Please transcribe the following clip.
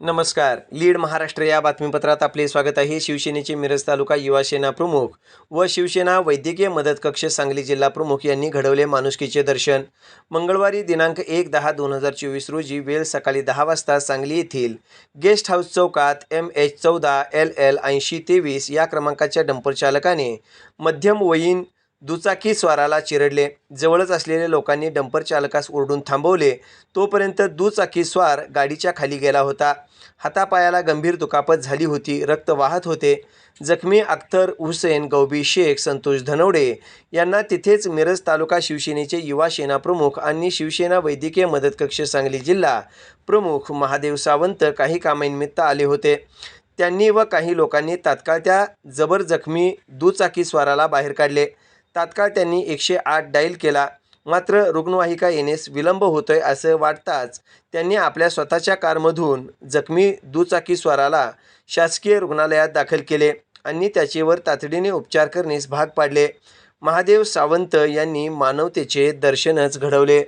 नमस्कार. लीड महाराष्ट्र या बातमीपत्रात आपले स्वागत आहे. शिवसेनेचे मिरज तालुका युवा सेना प्रमुख व शिवसेना वैद्यकीय मदत कक्ष सांगली जिल्हा प्रमुख यांनी घडवले माणुसकीचे दर्शन. मंगळवारी दिनांक एक दहा दोन हजार चोवीस रोजी वेळ सकाळी दहा वाजता सांगली येथील गेस्ट हाऊस चौकात एम एच चौदा एल एल ऐंशी तेवीस या क्रमांकाच्या डंपर चालकाने मध्यम वयीन दुचाकी स्वाराला चिरडले. जवळच असलेल्या लोकांनी डंपर चालकास ओरडून थांबवले. तोपर्यंत दुचाकी स्वार गाडीच्या खाली गेला होता. हातापायाला गंभीर दुखापत झाली होती. रक्त वाहत होते. जखमी अख्तर हुसेन गौबी शेख संतोष धनवडे यांना तिथेच मिरज तालुका शिवसेनेचे युवा सेना प्रमुख आणि शिवसेना वैद्यकीय मदत कक्ष सांगली जिल्हा प्रमुख महादेव सावंत काही कामानिमित्त आले होते. त्यांनी व काही लोकांनी तात्काळ त्या जबर जखमी दुचाकी स्वाराला बाहेर काढले. तात्काळ त्यांनी एकशे आठ डाईल केला. मात्र रुग्णवाहिका येण्यास विलंब होतोय असं वाटताच त्यांनी आपल्या स्वतःच्या कारमधून जखमी दुचाकीस्वाराला शासकीय रुग्णालयात दाखल केले आणि त्याच्यावर तातडीने उपचार करण्यास भाग पाडले. महादेव सावंत यांनी मानवतेचे दर्शनच घडवले.